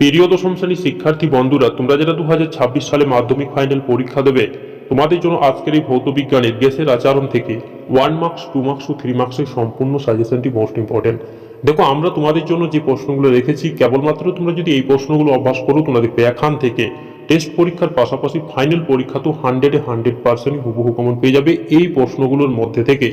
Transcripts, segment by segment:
প্রিয় দশম শ্রেণির শিক্ষার্থী বন্ধুরা, তোমরা যারা দু হাজার ছাব্বিশ সালে মাধ্যমিক ফাইনাল পরীক্ষা দেবে, তোমাদের জন্য আজকের এই ভৌত বিজ্ঞানের গ্যাসের আচরণ থেকে ওয়ান মার্কস টু মার্কস ও থ্রি মার্কসের সম্পূর্ণ সাজেশনটি মোস্ট ইম্পর্টেন্ট দেখো, আমরা তোমাদের জন্য যে প্রশ্নগুলো রেখেছি, কেবলমাত্র তোমরা যদি এই প্রশ্নগুলো অভ্যাস করো, তোমাদের এখান থেকে টেস্ট পরীক্ষার পাশাপাশি ফাইনাল পরীক্ষা তো হান্ড্রেডে হান্ড্রেড পার্সেন্ট হুবহু কমন পেয়ে যাবে। এই প্রশ্নগুলোর মধ্যে থেকে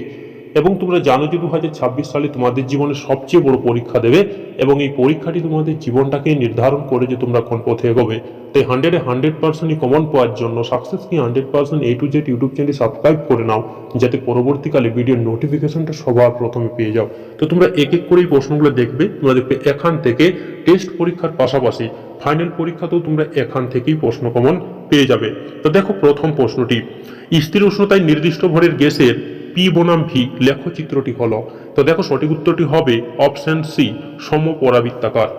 এবং তোমরা জানো যে দু হাজার ছাব্বিশ সালে তোমাদের জীবনের সবচেয়ে বড় পরীক্ষা দেবে এবং এই পরীক্ষাটি তোমাদের জীবনটাকে নির্ধারণ করে যে তোমরা কোন পথে এগোবে। তাই হান্ড্রেডে হান্ড্রেড পার্সেন্টই কমন পাওয়ার জন্য সাকসেস কি hundred percent A to Z YouTube channel subscribe করে নাও, যাতে পরবর্তীকালে ভিডিওর নোটিফিকেশনটা সবার প্রথমে পেয়ে যাও। তো তোমরা এক এক করে এই প্রশ্নগুলো দেখবে, তোমরা দেখবে এখান থেকে টেস্ট পরীক্ষার পাশাপাশি ফাইনাল পরীক্ষাতেও তোমরা এখান থেকেই প্রশ্ন কমন পেয়ে যাবে। তো দেখো প্রথম প্রশ্নটি, স্থির উষ্ণতায় নির্দিষ্ট ভরের গ্যাসের পি বনাম ভি লেখচিত্রটি হল। তো দেখো সঠিক উত্তরটি হবে অপশন সি, সমপরাবৃত্তাকার।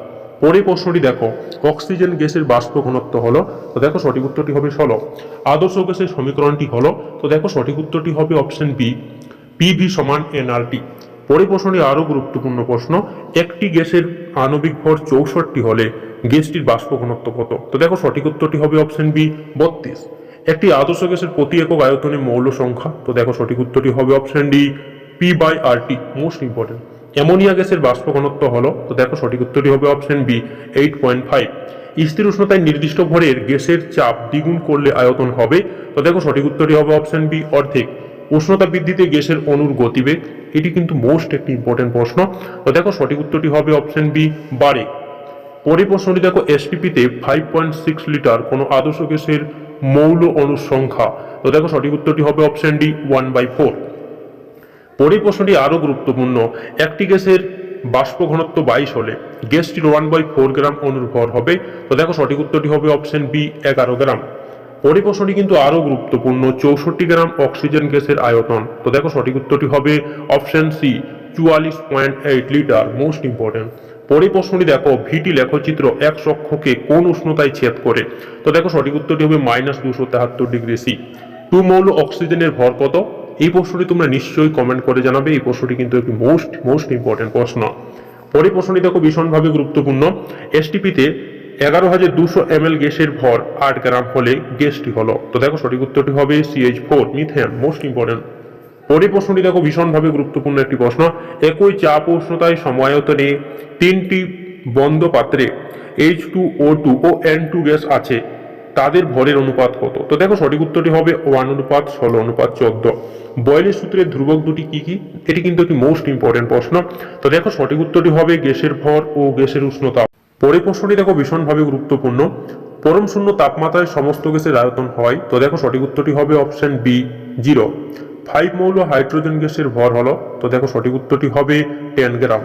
পরে প্রশ্নটি দেখো, অক্সিজেন গ্যাসের বাষ্প ঘনত্ব হলো, তো দেখো সঠিক উত্তরটি হবে ষোলো। আদর্শ গ্যাসের সমীকরণটি হলো, তো দেখো সঠিক উত্তরটি হবে অপশন বি পিভি সমান এনআরটি। পরে প্রশ্নটি আরও গুরুত্বপূর্ণ প্রশ্ন, একটি গ্যাসের আণবিক ভর চৌষট্টি হলে গ্যাসটির বাষ্প ঘনত্ব কত? তো দেখো সঠিক উত্তরটি হবে অপশন বি, বত্রিশ। একটি আদর্শ গ্যাসের প্রতি একক আয়তনে মৌল সংখ্যা। তো দেখো সঠিক উত্তরটি হবে option D P by R T most important ammonia গ্যাসের বাষ্প ঘনত্ব হলো, তো দেখো সঠিক উত্তরটি হবে option B eight point five স্থির উষ্ণতায় নির্দিষ্ট ভরের গ্যাসের চাপ দ্বিগুণ করলে আয়তন হবে, তো দেখো সঠিক উত্তরটি হবে অপশন বি অর্ধেক। উষ্ণতা বৃদ্ধিতে গ্যাসের অণুর গতিবেগ, এটি কিন্তু মোস্ট একটি ইম্পর্টেন্ট প্রশ্ন। তো দেখো সঠিক উত্তরটি হবে অপশন বি বাড়ে। পরে প্রশ্নটি দেখো এসটিপিতে ফাইভ পয়েন্ট সিক্স লিটার কোনো আদর্শ গ্যাসের মৌল অণুর সংখ্যা তো দেখো সঠিক উত্তরটি হবে option D one by four পরের প্রশ্নটি আরও গুরুত্বপূর্ণ। একটি গ্যাসের বাষ্প ঘনত্ব বাইশ হলে গ্যাসটির ওয়ান বাই ফোর গ্রাম অনুর ভর হবে। তো দেখো সঠিক উত্তরটি হবে অপশন বি এগারো গ্রাম। পরের প্রশ্নটি কিন্তু আরও গুরুত্বপূর্ণ, চৌষট্টি গ্রাম অক্সিজেন গ্যাসের আয়তন। তো দেখো সঠিক উত্তরটি হবে অপশন সি চুয়াল্লিশ point eight litre most important পরের প্রশ্নটি দেখো ভিটি লেখচিত্র এক অক্ষকে কোন উষ্ণতায় ছেদ করে? তো দেখো সঠিক উত্তরটি হবে মাইনাস দুশো তেহাত্তর ডিগ্রি সি টু মৌল অক্সিজেনের ভর কত? এই প্রশ্নটি তোমরা নিশ্চয়ই কমেন্ট করে জানাবে। এই প্রশ্নটি কিন্তু একটি মোস্ট মোস্ট ইম্পর্টেন্ট প্রশ্ন। পরের প্রশ্নটি দেখো ভীষণভাবে গুরুত্বপূর্ণ। এসটিপিতে এগারো হাজার দুশো এম গ্যাসের ভর আট গ্রাম হলে গ্যাসটি হলো। তো দেখো সঠিক উত্তরটি হবে CH four methane most important পরের প্রশ্নটি দেখো ভীষণভাবে গুরুত্বপূর্ণ একটি প্রশ্ন। একই চাপ উষ্ণতায় সমায়তনে তিনটি বন্ধ পাত্রে এইচ টু ও টু ও এন টু গ্যাস আছে, তাদের ভরের অনুপাত কত? তো দেখো সঠিক উত্তরটি হবে ওয়ান অনুপাত, ষোলো অনুপাত, চোদ্দ। বয়েলের সূত্রের ধ্রুবক দুটি কি কি? এটি কিন্তু একটি মোস্ট ইম্পর্টেন্ট প্রশ্ন। তো দেখো সঠিক উত্তরটি হবে গ্যাসের ভর ও গ্যাসের উষ্ণতা। পরের প্রশ্নটি দেখো ভীষণভাবে গুরুত্বপূর্ণ। পরম শূন্য তাপমাত্রায় সমস্ত গ্যাসের আয়তন হয়। তো দেখো সঠিক উত্তরটি হবে অপশন বি জিরো ফাইভ মৌল হাইড্রোজেন গ্যাসের ভর হলো। তো দেখো সঠিক উত্তরটি হবে টেন গ্রাম।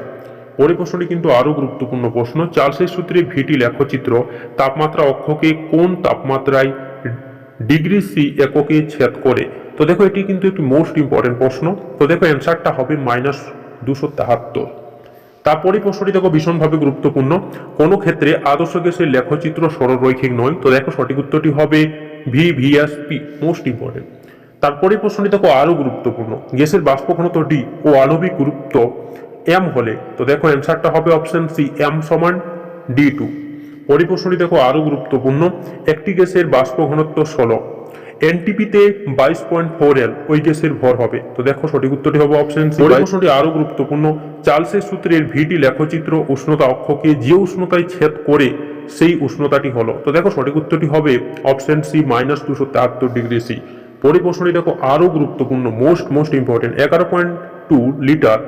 পরের প্রশ্নটি কিন্তু আরও গুরুত্বপূর্ণ প্রশ্ন। চার্লসের সূত্রে ভিটি লেখচিত্র, তাপমাত্রা অক্ষকে কোন তাপমাত্রায় ডিগ্রি সি এককে ছেদ করে? তো দেখো এটি কিন্তু একটি মোস্ট ইম্পর্টেন্ট প্রশ্ন। তো দেখো অ্যান্সারটা হবে মাইনাস দুশো তেহাত্তর। তারপরে প্রশ্নটি দেখো ভীষণভাবে গুরুত্বপূর্ণ। কোনো ক্ষেত্রে আদর্শ গ্যাসের লেখচিত্র সরলরৈখিক নয়। তো দেখো সঠিক উত্তরটি হবে ভি ভিএসপি মোস্ট ইম্পর্টেন্ট তারপরে প্রশ্নটি দেখো আরও গুরুত্বপূর্ণ। গ্যাসের বাষ্প ঘনত্ব ডি ও আণবিক গুরুত্ব এম হলে তো দেখো অ্যান্সারটা হবে অপশন সি এম সমান ডি টু। পরে প্রশ্নটি দেখো আরও গুরুত্বপূর্ণ একটি গ্যাসের বাষ্প ঘনত্ব ষোলো। এনটিপিতে বাইশ পয়েন্ট ফোর এল ওই গ্যাসের ভর হবে। তো দেখো সঠিক উত্তরটি হবে অপশন সি। প্রশ্নটি আরও গুরুত্বপূর্ণ চার্লসের সূত্রের ভিটি লেখচিত্র উষ্ণতা অক্ষকে যে উষ্ণতায় ছেদ করে সেই উষ্ণতাটি হলো। তো দেখো সঠিক উত্তরটি হবে অপশন সি মাইনাস দুশো তেহাত্তর ডিগ্রি সি। পরে প্রশ্নটি দেখো আরও গুরুত্বপূর্ণ মোস্ট মোস্ট ইম্পর্টেন্ট এগারো পয়েন্ট টু লিটার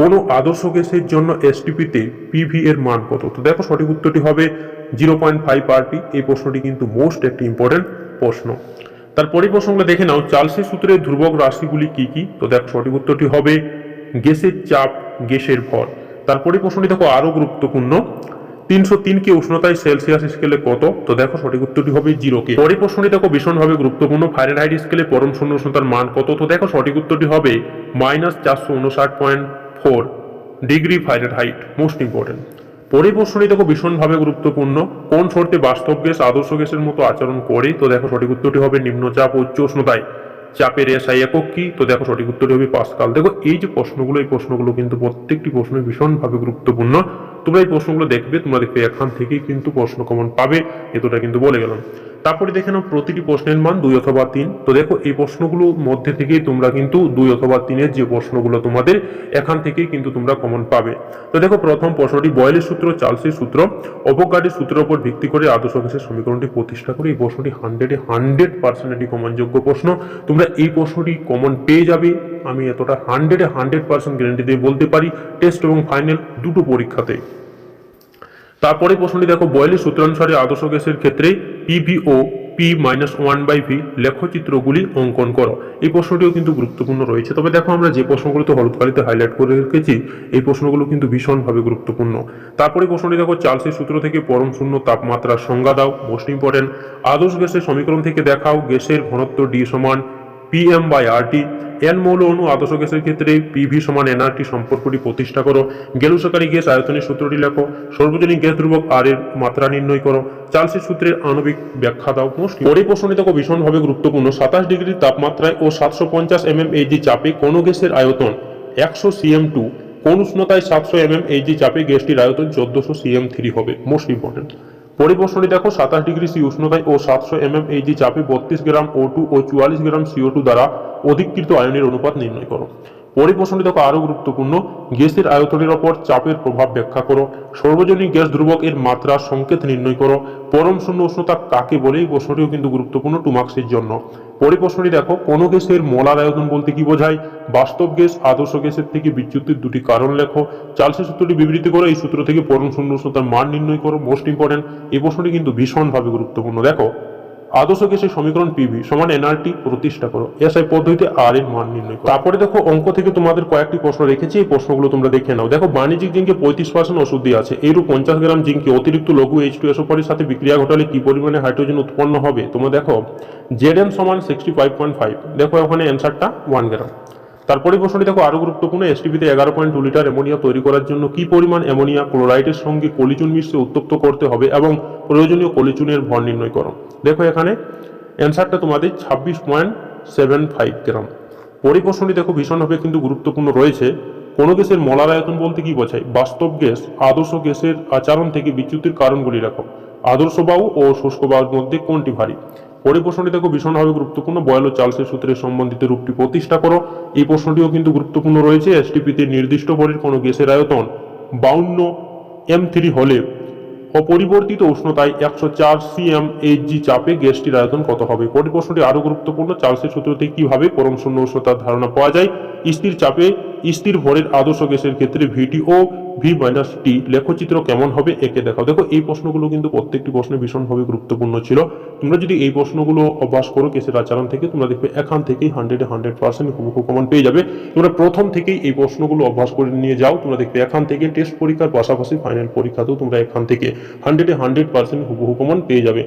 কোনো আদর্শ গ্যাসের জন্য এসটিপিতে পিভি এর মান কত? তো দেখো সঠিক উত্তরটি হবে জিরো পয়েন্ট ফাইভ আরটি এই প্রশ্নটি কিন্তু মোস্ট একটি ইম্পর্টেন্ট প্রশ্ন। তারপরে প্রশ্নগুলো দেখে নাও। চার্লসের সূত্রের ধ্রুবক রাশিগুলি কি কি? তো দেখো সঠিক উত্তরটি হবে গ্যাসের চাপ, গ্যাসের ভর। তারপরে প্রশ্নটি দেখো আরও গুরুত্বপূর্ণ। তিনশো তিনকে উষ্ণতায় সেলসিয়াস স্কেলে কত? তো দেখো সঠিক উত্তরটি হবে জিরো কে। পরের প্রশ্নটি দেখো ভীষণভাবে গুরুত্বপূর্ণ। ফারেনহাইট স্কেলে পরম শূন্য উষ্ণতার মান কত? তো দেখো সঠিক উত্তরটি হবে মাইনাস চারশো উনষাট point four degree Fahrenheit most important পরের প্রশ্নটি দেখো ভীষণভাবে গুরুত্বপূর্ণ। কোন শর্তে বাস্তব গ্যাস আদর্শ গ্যাসের মতো আচরণ করে? তো দেখো সঠিক উত্তরটি হবে নিম্নচাপ উচ্চ উষ্ণতায়। চাপের এসআই একক কি তো দেখো সঠিক উত্তরটি হবে পাসকাল। দেখো, এই যে প্রশ্নগুলো, এই প্রশ্নগুলো কিন্তু প্রত্যেকটি প্রশ্ন ভীষণভাবে গুরুত্বপূর্ণ। তোমরা এই প্রশ্নগুলো দেখবে, তোমরা দেখবে এখান থেকেই কিন্তু প্রশ্ন কমন পাবে, এতটা কিন্তু বলে গেলাম। তারপরে দেখে নাও প্রতিটি প্রশ্নের মান দুই অথবা তিন। তো দেখো, এই প্রশ্নগুলোর মধ্যে থেকেই তোমরা কিন্তু দুই অথবা তিনের যে প্রশ্নগুলো তোমাদের, এখান থেকেই কিন্তু তোমরা কমন পাবে। তো দেখো, প্রথম প্রশ্নটি, বয়েলের সূত্র, চার্লসের সূত্র অবকারের সূত্রের উপর ভিত্তি করে আদর্শ গ্যাসের সমীকরণটি প্রতিষ্ঠা করে এই প্রশ্নটি হান্ড্রেডে হান্ড্রেড পার্সেন্ট একটি কমনযোগ্য প্রশ্ন। তোমরা এই প্রশ্নটি কমন পেয়ে যাবে। আমি এতটা হান্ড্রেডে হান্ড্রেড পার্সেন্ট গ্যারেন্টি দিয়ে বলতে পারি টেস্ট এবং ফাইনাল দুটো পরীক্ষাতে। তারপরে প্রশ্নটি দেখো বয়েলের সূত্রানুসারে আদর্শ গ্যাসের ক্ষেত্রে পিভিও P minus one by V লেখচিত্রগুলি অঙ্কন করো এই প্রশ্নটিও কিন্তু গুরুত্বপূর্ণ রয়েছে তবে দেখো আমরা যে প্রশ্নগুলো তো হাইলাইট করে রেখেছি এই প্রশ্নগুলো কিন্তু ভীষণভাবে গুরুত্বপূর্ণ তারপরে প্রশ্নটি দেখো চার্লসের সূত্র থেকে পরম শূন্য তাপমাত্রার সংজ্ঞা দাও মোস্ট ইম্পর্টেন্ট আদর্শ গ্যাসের সমীকরণ থেকে দেখাও গ্যাসের ঘনত্ব ডি সমান পিএম বাই আরটি এন মৌল অণু আদর্শ গ্যাসের ক্ষেত্রে পিভি সমান এনআরটি সম্পর্কটি প্রতিষ্ঠা করো। গেলুসাকারী গ্যাস আয়তনের সূত্রটি লেখো। সর্বজনীন গ্যাস ধ্রুবক আর এর মাত্রা নির্ণয় করো। চার্লসের সূত্রের আণবিক ব্যাখ্যা দাও। পরে প্রশ্নটি দেখো, ভীষণভাবে গুরুত্বপূর্ণ। সাতাশ ডিগ্রি তাপমাত্রায় ও সাতশো পঞ্চাশ এমএম এইচজি চাপে কোনো গ্যাসের আয়তন একশো সিএম টু কোন উষ্ণতায় সাতশো এমএম এইচজি চাপে গ্যাসটির আয়তন চোদ্দশো সিএম থ্রি হবে। মোস্ট ইম্পর্টেন্ট পরিপ্রশ্নটি দেখো, সাতাশ ডিগ্রি সি উষ্ণতায় ও সাতশো এমএম যে চাপে বত্রিশ গ্রাম ও টু ও চুয়াল্লিশ গ্রাম সিও টু দ্বারা অধিকৃত আয়নের অনুপাত নির্ণয় করো। পরিপ্রশ্নটি দেখো আরও গুরুত্বপূর্ণ, গ্যাসের আয়তনের ওপর চাপের প্রভাব ব্যাখ্যা করো। সর্বজনীন গ্যাস ধ্রুবক এর মাত্রা সংকেত নির্ণয় করো। পরম শূন্য উষ্ণতা কাকে বলে? এই প্রশ্নটিও কিন্তু গুরুত্বপূর্ণ টু মার্কসের জন্য। পরিপ্রশ্নটি দেখো, কোনো গ্যাসের মোলার আয়তন বলতে কি বোঝায়? বাস্তব গ্যাস, আদর্শ গ্যাসের থেকে বিচ্যুতির দুটি কারণ লেখো। চার্লসের সূত্রটি বিবৃতি করো এই সূত্র থেকে পরম শূন্য উষ্ণতার মান নির্ণয় করো মোস্ট ইম্পর্টেন্ট এই প্রশ্নটি কিন্তু ভীষণভাবে গুরুত্বপূর্ণ। দেখো আদর্শ গ্যাসের সমীকরণ পিভি সমান এনআরটি প্রতিষ্ঠা করো? এসআই পদ্ধতিতে আর এর মান নির্ণয় করো। তারপরে দেখো অঙ্ক থেকে তোমাদের কয়েকটি প্রশ্ন রেখেছি, এই প্রশ্নগুলো তোমরা দেখে নাও। দেখো বাণিজ্যিক জিঙ্কে পঁয়ত্রিশ পার্সেন্ট ওষুধ দিয়ে আছে। এইরূপ পঞ্চাশ গ্রাম জিঙ্কে অতিরিক্ত লঘু এইচ টু এসোপরের সাথে বিক্রিয়া ঘটালে কি পরিমাণে হাইড্রোজেন উৎপন্ন হবে? তোমরা দেখো জেড এম সমান সিক্সটি ফাইভ পয়েন্ট ফাইভ দেখো ওখানে অ্যান্সারটা ওয়ান গ্রাম তারপরে প্রশ্নটি দেখো আরও গুরুত্বপূর্ণ এসটিপিতে এগারো পয়েন্ট লিটার অ্যামোনিয়া তৈরি করার জন্য কি পরিমাণ অ্যামোনিয়া ক্লোরাইডের সঙ্গে কলিচুন মিশ্রে উত্তপ্ত করতে হবে এবং প্রয়োজনীয় কলিচুনের ভর নির্ণয় করো। দেখো এখানে অ্যান্সারটা তোমাদের ছাব্বিশ পয়েন্ট সেভেন ফাইভ গ্রাম। পরিপ্রশ্নটি দেখো ভীষণভাবে কিন্তু গুরুত্বপূর্ণ রয়েছে। কোনো গ্যাসের মলার আয়তন বলতে কি বোঝায়? বাস্তব গ্যাস, আদর্শ গ্যাসের আচরণ থেকে বিচ্যুতির কারণগুলি রাখো। আদর্শ বায়ু ও শুষ্ক বায়ুর মধ্যে কোনটি ভারী? পরিপ্রশ্নটি দেখো ভীষণভাবে গুরুত্বপূর্ণ। বয়েল ও চার্লসের সূত্রের সম্বন্ধিত রূপটি প্রতিষ্ঠা করো। এই প্রশ্নটিও কিন্তু গুরুত্বপূর্ণ রয়েছে। এসটিপিতে নির্দিষ্ট ভরের কোনো গ্যাসের আয়তন বাউন্ন এম থ্রি হলে অপরিবর্তিত উষ্ণতায় একশো চার সি সিএম এইচজি চাপে গ্যাসটির আয়তন কত হবে? পরের প্রশ্নটি আরও গুরুত্বপূর্ণ। চার্লসের সূত্র থেকে কীভাবে পরম শূন্য উষ্ণতার ধারণা পাওয়া যায়? স্থির চাপে স্থির ভরের আদর্শ গ্যাসের ক্ষেত্রে ভিটি ও ভি মাইনাস টি লেখচিত্র কেমন হবে একে দেখাও। দেখো, এই প্রশ্নগুলো কিন্তু প্রত্যেকটি প্রশ্ন ভীষণভাবে গুরুত্বপূর্ণ ছিল। তোমরা যদি এই প্রশ্নগুলো অভ্যাস করো কেসের আচরণ থেকে, তোমরা দেখবে এখান থেকেই হান্ড্রেডে হান্ড্রেড পার্সেন্ট হুবহু কমন পেয়ে যাবে। তোমরা প্রথম থেকেই এই প্রশ্নগুলো অভ্যাস করে নিয়ে যাও। তোমরা দেখবে এখান থেকে টেস্ট পরীক্ষার পাশাপাশি ফাইনাল পরীক্ষাতেও তোমরা এখান থেকে হান্ড্রেডে হান্ড্রেড পার্সেন্ট হুবহু কমন পেয়ে যাবে।